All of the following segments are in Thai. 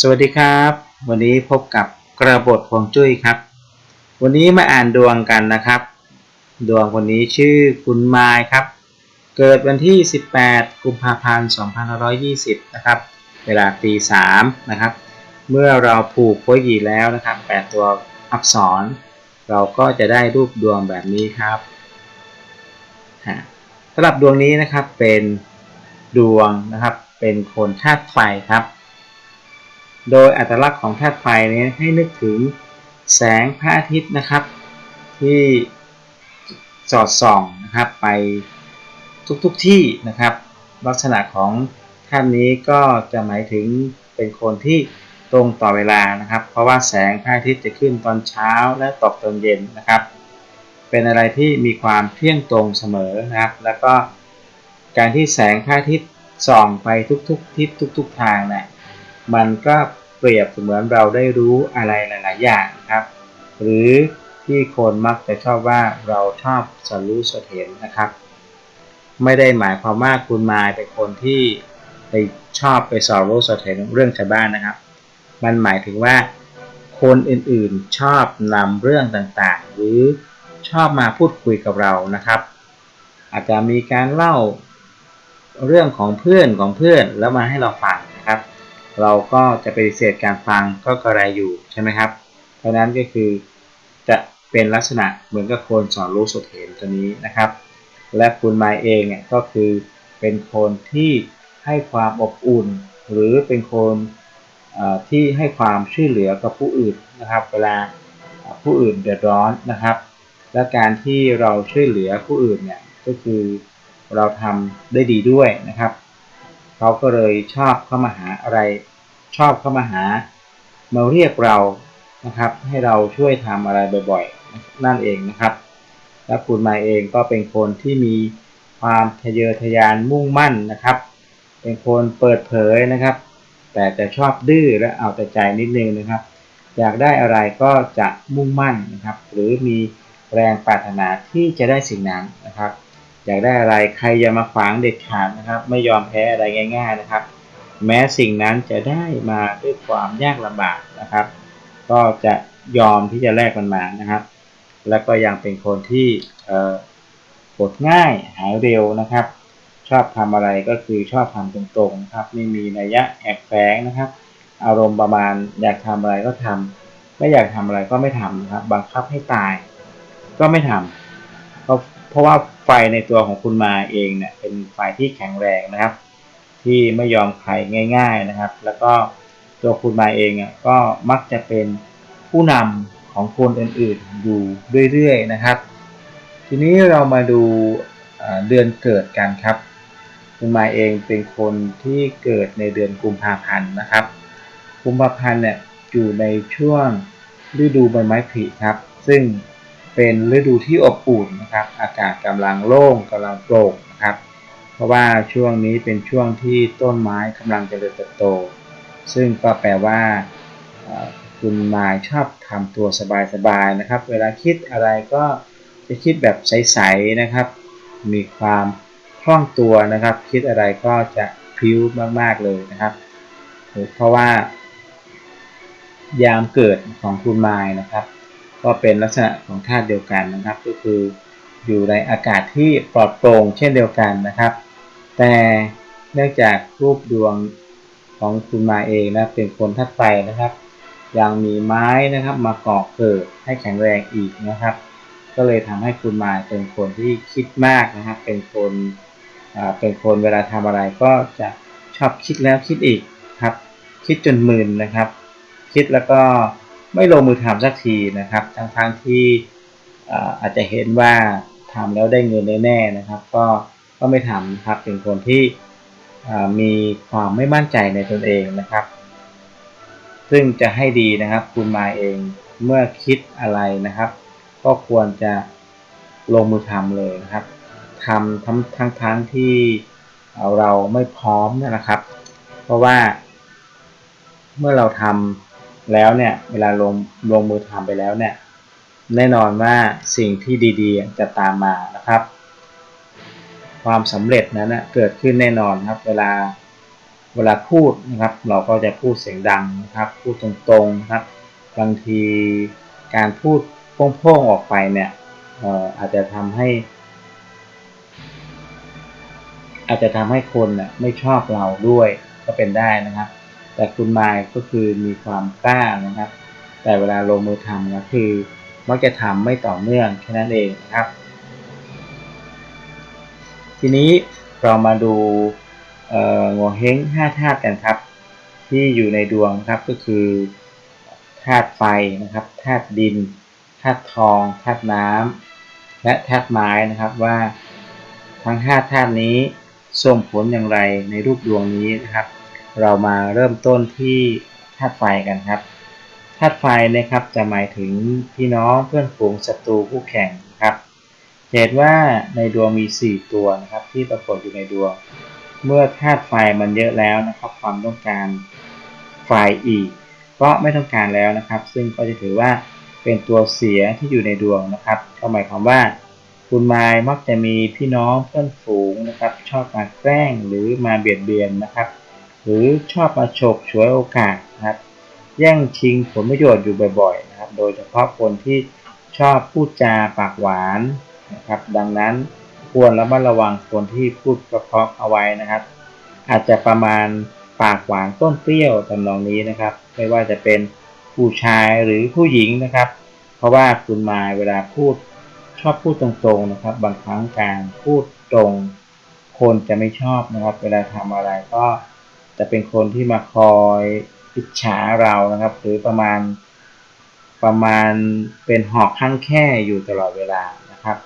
สวัสดีครับ วันนี้พบกับกระบทฮวงจุ้ยครับ วันนี้มาอ่านดวงกันนะครับ ดวงคนนี้ชื่อคุณไมายครับ เกิดวันที่ 18 กุมภาพันธ์2520 นะครับ เวลาตี3นะครับ เมื่อเราผูกโพยหยีแล้วนะครับ 8 ตัวอักษร เราก็จะได้รูปดวงแบบนี้ครับสำหรับดวงนี้นะครับเป็นดวงนะครับเป็นคนธาตุไฟครับ โดยอัตลักษณ์ของธาตุไฟนี้ให้นึกถึงแสงพระอาทิตย์นะครับ ที่สอดส่องนะครับไปทุกๆทที่นะครับ ลักษณะของท่านนี้ก็จะหมายถึงเป็นคนที่ตรงต่อเวลานะครับ เพราะว่าแสงพระอาทิตย์จะขึ้นตอนเช้าและตกตอนเย็นนะครับ เป็นอะไรที่มีความเที่ยงตรงเสมอนะครับ แล้วก็การที่แสงพระอาทิตย์ส่องไปทุกๆทิศทุกๆทางเนะี่ย มันก็เปรียบเสมือนเราได้รู้อะไรหลาย ๆ อย่างครับ หรือที่คนมักจะชอบว่าเราชอบสรู้สเห็นนะครับ ไม่ได้หมายความว่าคุณมายเป็นคนที่ไปชอบไปสอบรู้สเห็นเรื่องชาวบ้านนะครับ มันหมายถึงว่าคนอื่นๆชอบนำเรื่องต่างๆ หรือชอบมาพูดคุยกับเรานะครับ อาจจะมีการเล่าเรื่องของเพื่อนของเพื่อนแล้วมาให้เราฟัง เราก็จะปฏิเสธการฟังก็กระไรอยู่ใช่ไหมครับ เพราะนั้นก็คือจะเป็นลักษณะเหมือนกับคนสอนรู้สดเห็นตัวนี้นะครับ และคุณไมเองเนี่ยก็คือเป็นคนที่ให้ความอบอุ่น หรือเป็นคนที่ให้ความช่วยเหลือกับผู้อื่นนะครับ เวลาผู้อื่นเดือดร้อนนะครับ และการที่เราช่วยเหลือผู้อื่นเนี่ยก็คือเราทำได้ดีด้วยนะครับ เขาก็เลยชอบเข้ามาหาอะไร ชอบเข้ามาหา มาเรียกเรานะครับ ให้เราช่วยทำอะไรบ่อยๆ นั่นเองนะครับ และคุณมาเองก็เป็นคนที่มีความทะเยอทะยานมุ่งมั่นนะครับ เป็นคนเปิดเผยนะครับ แต่จะชอบดื้อและเอาแต่ใจนิดนึงนะครับ อยากได้อะไรก็จะมุ่งมั่นนะครับ หรือมีแรงปรารถนาที่จะได้สิ่งนั้นนะครับ อยากได้อะไรใครอย่ามาขวางเด็ดขาดนะครับ ไม่ยอมแพ้อะไรง่าย ๆนะครับ แม้สิ่งนั้นจะได้มาด้วยความยากลำบากนะครับ ก็จะยอมที่จะแลกมันมานะครับ แล้วก็ยังเป็นคนที่กดง่ายหายเร็วนะครับ ชอบทำอะไรก็คือชอบทำตรงๆนะครับ ไม่มีนัยยะแอบแฝงนะครับ อารมณ์ประมาณอยากทำอะไรก็ทำไม่อยากทำอะไรก็ไม่ทำนะครับ บังคับให้ตาย ก็ไม่ทำเพ ราะเพราะว่าไฟในตัวของคุณมาเองเนี่ยเป็นไฟที่แข็งแรงนะครับ ที่ไม่ยอมใครง่าย ๆนะครับ แล้วก็ตัวคุณมาเองอะก็มักจะเป็นผู้นำของคนอื่นๆอยู่เรื่อยๆนะครับ ทีนี้เรามาดูเดือนเกิดกันครับ คุณมาเองเป็นคนที่เกิดในเดือนกุมภาพันธ์นะครับ กุมภาพันธ์เนี่ยอยู่ในช่วงฤดูใบไม้ผลิครับ ซึ่ง เป็นฤดูที่อบอุ่นนะครับ อากาศกำลังโล่งกำลังโปร่งนะครับ เพราะว่าช่วงนี้เป็นช่วงที่ต้นไม้กำลังจเจริญเติบโต ซึ่งก็แปลว่าคุณมายชอบทำตัวสบายๆนะครับ เวลาคิดอะไรก็จะคิดแบบใสๆนะครับ มีความคล่องตัวนะครับ คิดอะไรก็จะพิ้วมากๆเลยนะครับ เพราะว่ายามเกิดของคุณมายนะครับ ก็เป็นลักษณะของธาตุเดียวกันนะครับ ก็คืออยู่ในอากาศที่ปลอดโปร่งเช่นเดียวกันนะครับ แต่เนื่องจากรูปดวงของคุณมาเองนะเป็นคนธาตุไฟนะครับ ยังมีไม้นะครับมาก่อเกิดให้แข็งแรงอีกนะครับ ก็เลยทำให้คุณมาเป็นคนที่คิดมากนะครับ เป็นคนเป็นคนเวลาทำอะไรก็จะชอบคิดแล้วคิดอีกครับ คิดจนมึนนะครับ คิดแล้วก็ ไม่ลงมือทำสักทีนะครับ ทั้งๆทที่อาจจะเห็นว่าทำแล้วได้เงินแน่ๆนะครับ ก็ก็ไม่ทำนะครับเป็นคนที่มีความไม่มั่นใจในตนเองนะครับ ซึ่งจะให้ดีนะครับ คุณมาเองเมื่อคิดอะไรนะครับ ก็ควรจะลงมือทำเลยนะครับทำทั้งทั้งทั้งที่เราไม่พร้อมนะครับ เพราะว่าเมื่อเราทำ แล้วเนี่ยเวลาลงลงมือทำไปแล้วเนี่ยแน่นอนว่าสิ่งที่ดีๆ จะตามมานะครับ ความสำเร็จนั้นนะเกิดขึ้นแน่นอนครับ เวลาเวลาพูดนะครับ เราก็จะพูดเสียงดังนะครับ พูดตรงๆนะครับ บางทีการพูดโพ่งๆออกไปเนี่ยอออาจจะทำให้ อาจจะทำให้คนน่ะไม่ชอบเราด้วยก็เป็นได้นะครับ แต่คุณมายก็คือมีความกล้านะครับ แต่เวลาลงมือทำนะคือมักจะทำไม่ต่อเนื่องแค่นั้นเองนะครับ ทีนี้เรามาดูเอ่อโงเฮงห้าธาตุกันครับ ที่อยู่ในดวงครับก็คือธาตุไฟนะครับธาตุดินธาตุทองธาตุน้ำและธาตุไม้นะครับว่าทั้งห้าธาตุนี้ส่งผลอย่างไรในรูปดวงนี้นะครับ เรามาเริ่มต้นที่ธาตุไฟกันครับธาตุไฟนะครับจะหมายถึงพี่น้องเพื่อนฝูงศัตรูคู่แข่งครับเหตุว่าในดวงมี 4 ตัวนะครับที่ปรากฏอยู่ในดวง เมื่อธาตุไฟมันเยอะแล้วนะครับ ความต้องการไฟอีก ก็ไม่ต้องการแล้วนะครับ ซึ่งก็จะถือว่าเป็นตัวเสียที่อยู่ในดวงนะครับก็หมายความว่า คุณไม้มักจะมีพี่น้องเพื่อนฝูงนะครับ ชอบมาแกล้งหรือมาเบียดเบียนนะครับ หรือชอบมาฉกฉวยโอกาสนะครับแย่งชิงผลประโยชน์อยู่บ่อยๆนะครับ โดยเฉพาะคนที่ชอบพูดจาปากหวานนะครับ ดังนั้นควรระมัดระวังคนที่พูดเพราะเอาไว้นะครับ อาจจะประมาณปากหวานต้นเปรี้ยวตำนองนี้นะครับ ไม่ว่าจะเป็นผู้ชายหรือผู้หญิงนะครับ เพราะว่าคุณมาเวลาพูดชอบพูดตรงๆนะครับ บางครั้งการพูดตรง คนจะไม่ชอบนะครับ เวลาทำอะไรก็ จะเป็นคนที่มาคอยอิจฉาเรานะครับ หรือประมาณประมาณเป็นหอกข้างแค่อยู่ตลอดเวลานะครับ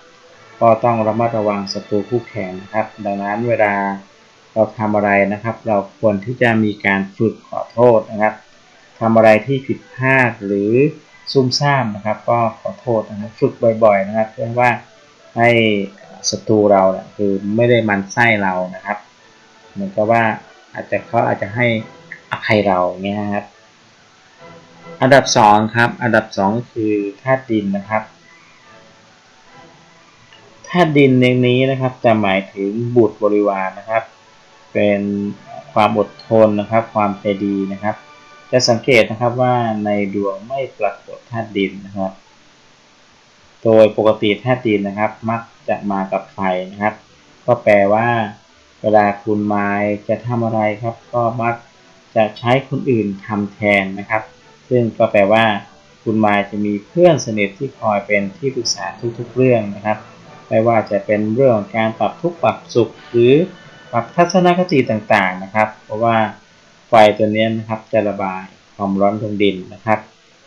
ก็ต้องระมัดระวังศัตรูคู่แข่งนะครับ ดังนั้นเวลาเราทำอะไรนะครับ เราควรที่จะมีการฝึกขอโทษนะครับทำอะไรที่ผิดพลาดหรือซุ่มซ่ามนะครับ ก็ขอโทษนะครับฝึกบ่อย ๆ นะครับ เพื่อว่าให้ศัตรูเราเนี่ยคือไม่ได้มันไส้เรานะครับ เหมือนกับว่า อาจจะเขาอาจจะให้อภัยเราเงี้ยครับ อันดับสองครับ อันดับสองคือธาตุดินนะครับธาตุดินในนี้นะครับ จะหมายถึงบุตรบริวารนะครับ เป็นความอดทนนะครับ ความใจดีนะครับ จะสังเกตนะครับว่าในดวงไม่ปรากฏธาตุดินนะครับ โดยปกติธาตุดินนะครับ มักจะมากับไฟนะครับ ก็แปลว่า เวลาคุณไม้จะทำอะไรครับ ก็มักจะใช้คนอื่นทำแทนนะครับ ซึ่งก็แปลว่า คุณไม้จะมีเพื่อนสนิทที่คอยเป็นที่ปรึกษาทุกๆเรื่องนะครับ ไม่ว่าจะเป็นเรื่องการปรับทุกข์ปรับสุขหรือปรับทัศนคติต่างๆนะครับ เพราะว่าไฟตัวนี้นะครับจะระบายความร้อนของดินนะครับ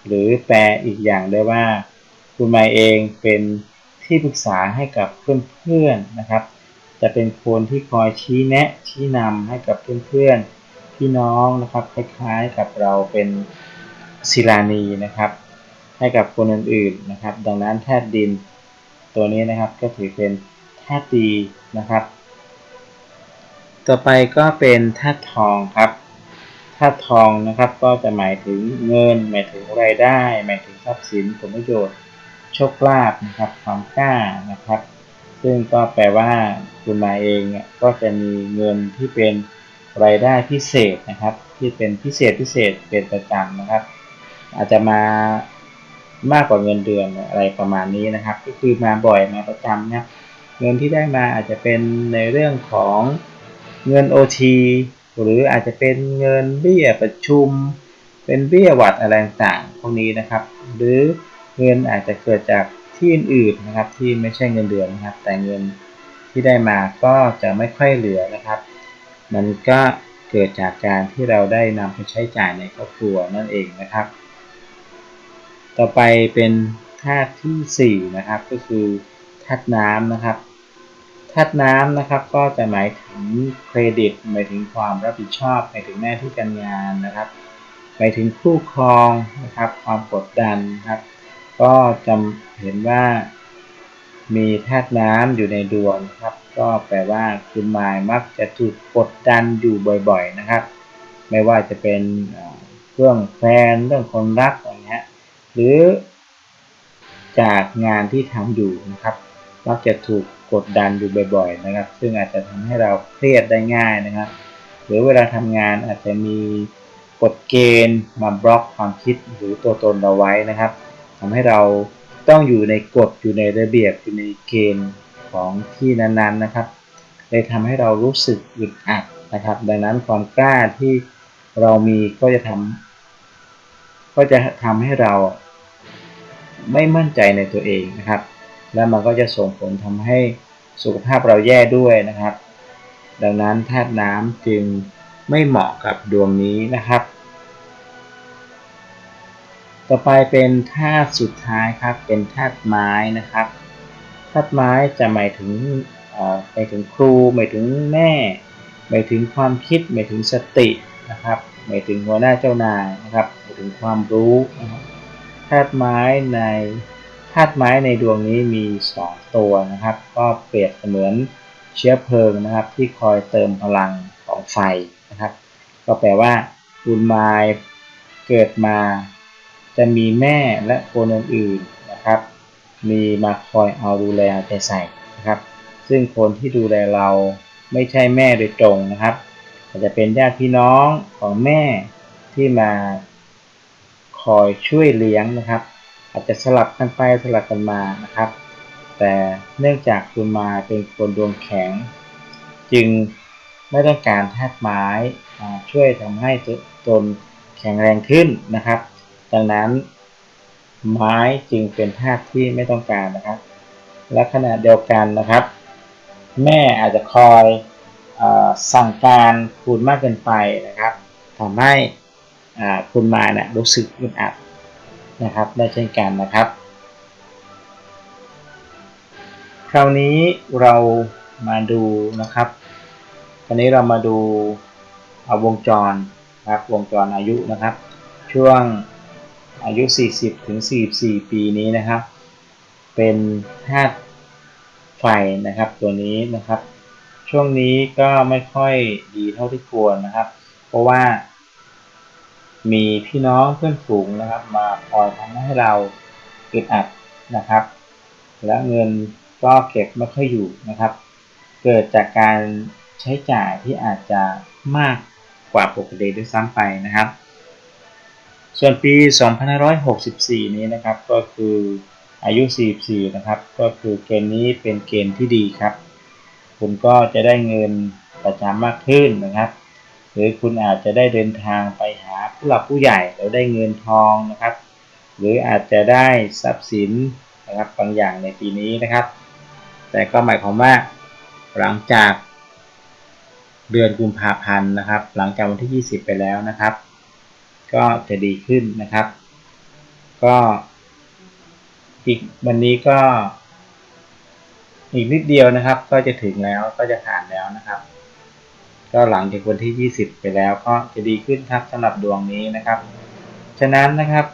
หรือแปลอีกอย่างได้ว่า คุณไมเองเป็นที่ปรึกษาให้กับเพื่อนๆนะครับ จะเป็นคนที่คอยชี้แนะชี้นำให้กับเพื่อนๆพี่น้องนะครับคล้ายๆกับเราเป็นศิลานีนะครับ ให้กับคนอื่นๆนะครับ ดังนั้นธาตุดินตัวนี้นะครับก็ถือเป็นธาตุดีนะครับ ต่อไปก็เป็นธาตุทองครับธาตุทองนะครับก็จะหมายถึงเงิน หมายถึงรายได้ หมายถึงทรัพย์สินผลประโยชน์โชคลาภนะครับความกล้านะครับ ซึ่งก็แปลว่าคุณมายเองเนี่ยก็จะมีเงินที่เป็นรายได้พิเศษนะครับ ที่เป็นพิเศษพิเศษเป็นประจำนะครับ อาจจะมามากกว่าเงินเดือนอะไรประมาณนี้นะครับ ก็คือมาบ่อยมาประจำนะเงินที่ได้มาอาจจะเป็นในเรื่องของเงิน OT หรืออาจจะเป็นเงินเบี้ยประชุม เป็นเบี้ยวัดอะไรต่างๆพวกนี้นะครับ หรือเงินอาจจะเกิดจาก ที่อื่นๆนะครับ ที่ไม่ใช่เงินเดือนนะครับ แต่เงินที่ได้มาก็จะไม่ค่อยเหลือนะครับ มันก็เกิดจากการที่เราได้นำไปใช้จ่ายในครอบครัวนั่นเองนะครับ ต่อไปเป็นธาตุที่4นะครับก็คือธาตุน้ำนะครับธาตุน้ำนะครับก็จะหมายถึงเครดิตหมายถึงความรับผิดชอบหมายถึงหน้าที่การงานนะครับหมายถึงคู่ครองนะครับ ความกดดันนะครับ ก็จะเห็นว่ามีธาตุน้ำอยู่ในดวงครับ ก็แปลว่าคุณหมายมักจะถูกกดดันอยู่บ่อยๆนะครับ ไม่ว่าจะเป็นเรื่องแฟนเรื่องคนรักอะไรเงี้ยหรือจากงานที่ทำอยู่นะครับมักจะถูกกดดันอยู่บ่อย ๆ นะครับ ซึ่งอาจจะทำให้เราเครียดได้ง่ายนะครับ หรือเวลาทำงานอาจจะมีกฎเกณฑ์มาบล็อกความคิดหรือตัวตนเราไว้นะครับ ทำให้เราต้องอยู่ในกฎอยู่ในระเบียบอยู่ในเกณฑ์ของที่นั้นๆนะครับเลยทำให้เรารู้สึกอึดอัดนะครับ ดังนั้นความกล้าที่เรามีก็จะทำก็จะทำให้เราไม่มั่นใจในตัวเองนะครับ และมันก็จะส่งผลทำให้สุขภาพเราแย่ด้วยนะครับ ดังนั้นธาตุน้ำจึงไม่เหมาะกับดวงนี้นะครับ ต่อไปเป็นธาตุสุดท้ายครับ เป็นธาตุไม้นะครับ ธาตุไม้จะหมายถึงหมายถึงครู หมายถึงแม่ หมายถึงความคิด หมายถึงสตินะครับ หมายถึงหัวหน้าเจ้านายนะครับ หมายถึงความรู้นะครับธาตุไม้ในธาตุไม้ในดวงนี้มี 2 ตัวนะครับ ก็เปรียบเสมือนเชื้อเพลิงนะครับ ที่คอยเติมพลังของไฟนะครับ ก็แปลว่าคุณไม้เกิดมา จะมีแม่และคนอื่นๆนะครับ มีมาคอยเอาดูแลใจใส่นะครับ ซึ่งคนที่ดูแลเราไม่ใช่แม่โดยตรงนะครับอาจจะเป็นญาติพี่น้องของแม่ที่มาคอยช่วยเลี้ยงนะครับ อาจจะสลับกันไปสลับกันมานะครับ แต่เนื่องจากคุณมาเป็นคนดวงแข็ง จึงไม่ต้องการธาตุไม้ช่วยทำให้ตนแข็งแรงขึ้นนะครับ ดังนั้น ไม้จึงเป็นธาตุที่ไม่ต้องการนะครับ และขณะเดียวกันนะครับ แม่อาจจะคอยสั่งการคุณมากเกินไปนะครับทำให้คุณมาเนี่ยรู้สึกอึดอัดนะครับได้เช่นกันนะครับ คราวนี้เรามาดูนะครับคราวนี้เรามาดูวงจรครับวงจรอายุนะครับ ช่วง อายุ 40 ถึง 44 ปีนี้นะครับ เป็นธาตุไฟนะครับ ตัวนี้นะครับ ช่วงนี้ก็ไม่ค่อยดีเท่าที่ควรนะครับ เพราะว่า มีพี่น้องเพื่อนฝูงนะครับ มาคอยทำให้เราอึดอัดนะครับ และเงินก็เก็บไม่ค่อยอยู่นะครับ เกิดจากการใช้จ่ายที่อาจจะมากกว่าปกติด้วยซ้ำไปนะครับ ส่วนปี 2564 นี้นะครับก็คืออายุ 44 นะครับ ก็คือเกณฑ์นี้เป็นเกณฑ์ที่ดีครับ คุณก็จะได้เงินประจำมากขึ้นนะครับ หรือคุณอาจจะได้เดินทางไปหาผู้หลักผู้ใหญ่แล้วได้เงินทองนะครับ หรืออาจจะได้ทรัพย์สินนะครับบางอย่างในปีนี้นะครับ แต่ก็หมายความว่าหลังจากเดือนกุมภาพันธ์นะครับ หลังจากวันที่ 20 ไปแล้วนะครับ ก็จะดีขึ้นนะครับ ก็อีกวันนี้ก็ อีกนิดเดียวนะครับ ก็จะถึงแล้วก็จะผ่านแล้วนะครับ ก็หลังจากวันที่ 20 ไปแล้วก็จะดีขึ้นครับสำหรับดวงนี้นะครับ ฉะนั้นนะครับ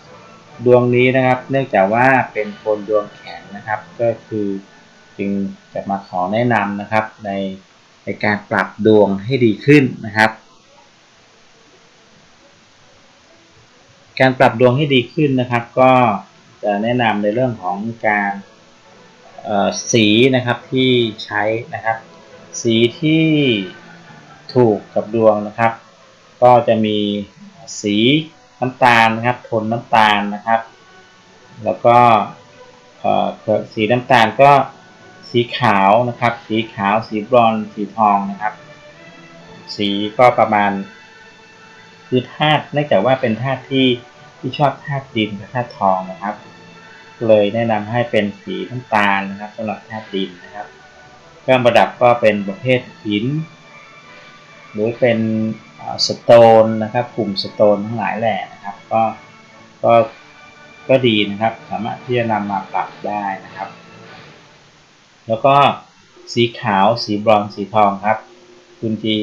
ดวงนี้นะครับ เนื่องจากว่าเป็นคนดวงแข็งนะครับ ก็คือจึงจะมาขอแนะนำนะครับในในการปรับดวงให้ดีขึ้นนะครับ การปรับดวงให้ดีขึ้นนะครับ ก็จะแนะนำในเรื่องของการสีนะครับที่ใช้นะครับ สีที่ถูกกับดวงนะครับ ก็จะมีสีน้ำตาลนะครับโทนน้ำตาลนะครับ แล้วก็สีน้ำตาลก็สีขาวนะครับ สีขาว สีบรอนสีทองนะครับ สีก็ประมาณคือธาตุเนื่องจากว่าเป็นธาตุที่ ที่ชอบธาตุดินกับธาตุทองนะครับ เลยแนะนำให้เป็นสีน้ำตาลนะครับสำหรับธาตุดินนะครับเครื่องประดับก็เป็นประเภทหิน หรือเป็นสโตนนะครับ กลุ่มสโตนทั้งหลายแหละนะครับ ก็ก็ก็ดีนะครับ สามารถที่จะนำมาปรับได้นะครับ แล้วก็สีขาวสีบรอนสีทองครับ คุณจี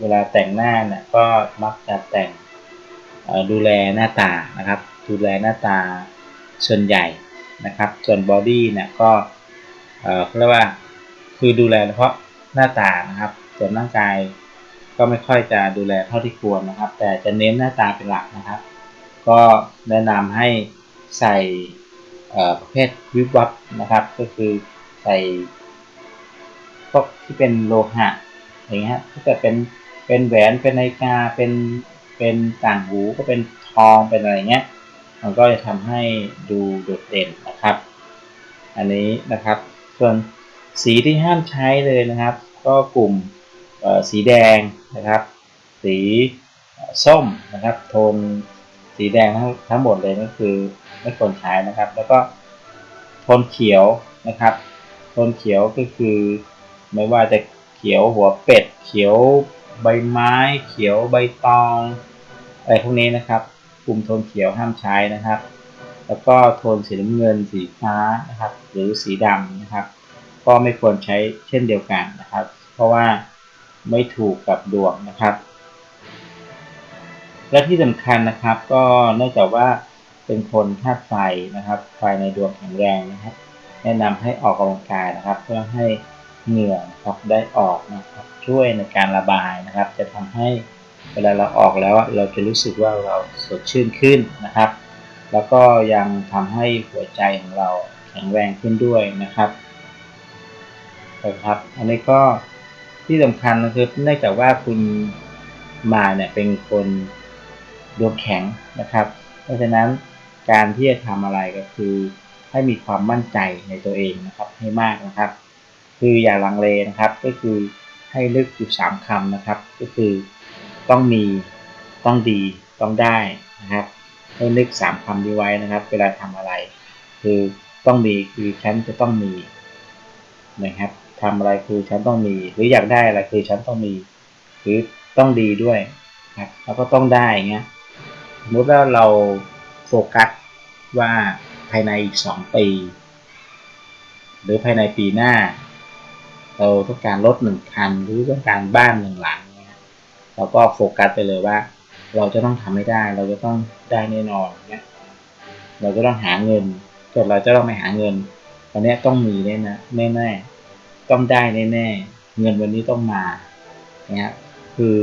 เวลาแต่งหน้าเนี่ยก็มักจะแต่ง ดูแลหน้าตานะครับ ดูแลหน้าตาส่วนใหญ่นะครับ ส่วนบอดี้เนี่ยก็เขาเรียกว่าคือดูแลเฉพาะหน้าตานะครับ ส่วนร่างกายก็ไม่ค่อยจะดูแลเท่าที่ควรนะครับ แต่จะเน้นหน้าตาเป็นหลักนะครับ ก็แนะนำให้ใส่ประเภทวิบวับนะครับ ก็คือใส่พวกที่เป็นโลหะอย่างเงี้ยถ้าเกิดเป็นเป็นแหวนเป็นนาฬิกาเป็น เป็นต่างหูก็เป็นทองเป็นอะไรเงี้ย มันก็จะทำให้ดูโดดเด่นนะครับ อันนี้นะครับ ส่วนสีที่ห้ามใช้เลยนะครับ ก็กลุ่มสีแดงนะครับ สีส้มนะครับ โทนสีแดงทั้งทั้งหมดเลยก็คือไม่ควรใช้นะครับ แล้วก็โทนเขียวนะครับโทนเขียวก็คือ ไม่ว่าจะเขียวหัวเป็ดเขียว ใบไม้เขียวใบตองอะไรพวกนี้นะครับกลุ่มโทนเขียวห้ามใช้นะครับ แล้วก็โทนสีน้ำเงินสีฟ้านะครับ หรือสีดำนะครับ ก็ไม่ควรใช้เช่นเดียวกันนะครับ เพราะว่าไม่ถูกกับดวงนะครับ และที่สำคัญนะครับ ก็เนื่องจากว่าเป็นคนธาตุไฟนะครับ ไฟในดวงแข็งแรงนะครับ แนะนำให้ออกกำลังกายนะครับ เพื่อให้เหงื่อครับได้ออกนะครับ ช่วยในการระบายนะครับ จะทำให้เวลาเราออกแล้วเราจะรู้สึกว่าเราสดชื่นขึ้นนะครับ แล้วก็ยังทำให้หัวใจของเราแข็งแรงขึ้นด้วยนะครับนะครับ อันนี้ก็ที่สำคัญนะครับเนื่องจากว่าคุณมาเนี่ยเป็นคนดวงแข็งนะครับ เพราะฉะนั้นการที่จะทำอะไรก็คือให้มีความมั่นใจในตัวเองนะครับให้มากนะครับ คืออย่าลังเลนะครับ ก็คือ ให้ลึกอยู่สามคำนะครับ ก็คือต้องมีต้องดีต้องได้นะครับ ให้นึกสามคำนี้ไว้นะครับ เวลาทำอะไร คือต้องมีคือฉันจะต้องมีนะครับทำอะไรคือฉันต้องมี หรืออยากได้อะไรคือฉันต้องมี หรือต้องดีด้วยครับแล้วก็ต้องได้เงี้ยสมมติว่าเราโฟกัสว่าภายในอีกสองปี หรือภายในปีหน้า เราต้องการรถหนึ่งคันหรือต้องการบ้านหนึ่งหลังเนี่ยเราก็โฟกัสไปเลยว่า เราจะต้องทำให้ได้ เราจะต้องได้แน่นอนเนี่ยเราจะต้องหาเงินเกิดเราจะต้องไปหาเงินวันนี้ต้องมีแน่นะแน่แน่ต้องได้แน่แน่เงินวันนี้ต้องมาเนี่ยคือ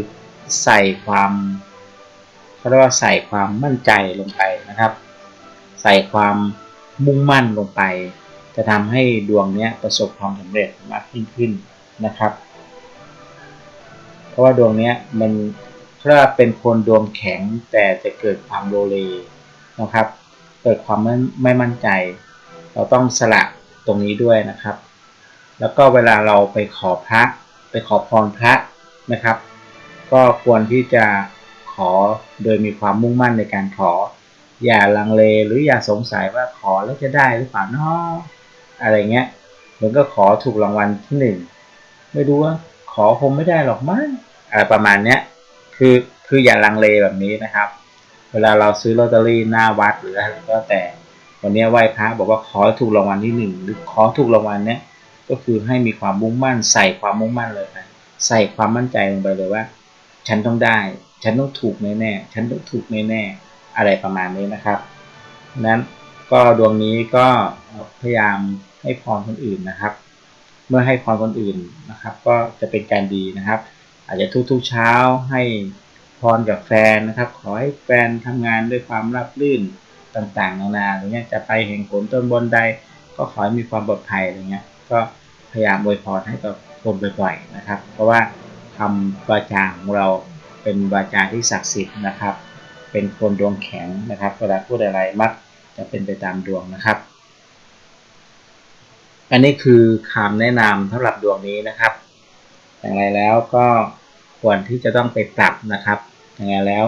ใส่ความเขาเรียกว่าใส่ความมั่นใจลงไปนะครับ ใส่ความมุ่งมั่นลงไป จะทำให้ดวงนี้ประสบความสำเร็จมากยิ่งขึ้นนะครับ เพราะว่าดวงนี้มันถ้าเป็นคนดวงแข็งแต่จะเกิดความโลเลนะครับ เกิดความไม่ไม่มั่นใจ เราต้องสละตรงนี้ด้วยนะครับ แล้วก็เวลาเราไปขอพระไปขอพรพระนะครับ ก็ควรที่จะขอโดยมีความมุ่งมั่นในการขอ อย่าลังเลหรืออย่าสงสัยว่าขอแล้วจะได้หรือเปล่าเนาะ อะไรเงี้ยเหมือนก็ขอถูกรางวัลที่หนึ่งไม่รู้ว่าขอคงไม่ได้หรอกมั้งอะไรประมาณเนี้ยคือคืออย่าลังเลแบบนี้นะครับ เวลาเราซื้อลอตเตอรี่หน้าวัดหรืออะไรก็แต่วันนี้ไหว้พระบอกว่าขอถูกรางวัลที่หนึ่งหรือขอถูกรางวัลเนี้ยก็คือให้มีความมุ่งมั่นใส่ความมุ่งมั่นเลยนะใส่ความมั่นใจลงไปเลยว่า ฉันต้องได้ ฉันต้องถูกแน่ๆฉันต้องถูกแน่ๆอะไรประมาณนี้นะครับนั้นก็ดวงนี้ก็พยายาม ให้พรคนอื่นนะครับ เมื่อให้พรคนอื่นนะครับ ก็จะเป็นการดีนะครับ อาจจะทุกๆเช้าให้พรกับแฟนนะครับ ขอให้แฟนทำงานด้วยความราบรื่นต่างๆนานาอะไรเงี้ยจะไปแห่งผลต้นบนใด ก็ขอให้มีความปลอดภัยอะไรเงี้ยก็พยายามอวยพรให้กับคนบ่อยๆนะครับ เพราะว่าคำวาจาของเราเป็นวาจาที่ศักดิ์สิทธิ์นะครับ เป็นคนดวงแข็งนะครับเวลาพูดอะไรมักจะเป็นไปตามดวงนะครับ อันนี้คือคำแนะนำสำหรับดวงนี้นะครับ อย่างไรแล้วก็ควรที่จะต้องไปปรับนะครับ อย่างไรแล้ว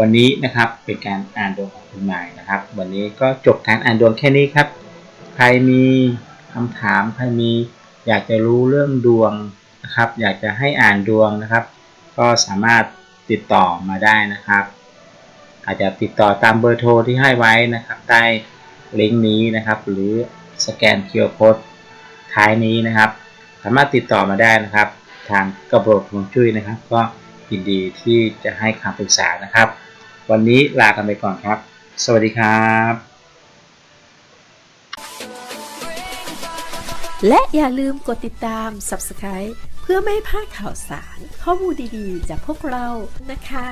วันนี้นะครับเป็นการอ่านดวงของคุณหมายนะครับ วันนี้ก็จบการอ่านดวงแค่นี้ครับ ใครมีคำถามใครมีอยากจะรู้เรื่องดวงนะครับ อยากจะให้อ่านดวงนะครับ ก็สามารถติดต่อมาได้นะครับ อาจจะติดต่อตามเบอร์โทรที่ให้ไว้นะครับใต้ลิงก์นี้นะครับ หรือสแกนเคอร์โคด ท้ายนี้นะครับ สามารถติดต่อมาได้นะครับ ทางกระโดดของจุ้ยนะครับ ก็ยินดีที่จะให้คำปรึกษานะครับ วันนี้ลากันไปก่อนครับ สวัสดีครับ และอย่าลืมกดติดตาม Subscribe เพื่อไม่พลาดข่าวสารข้อมูลดีๆ จากพวกเรานะคะ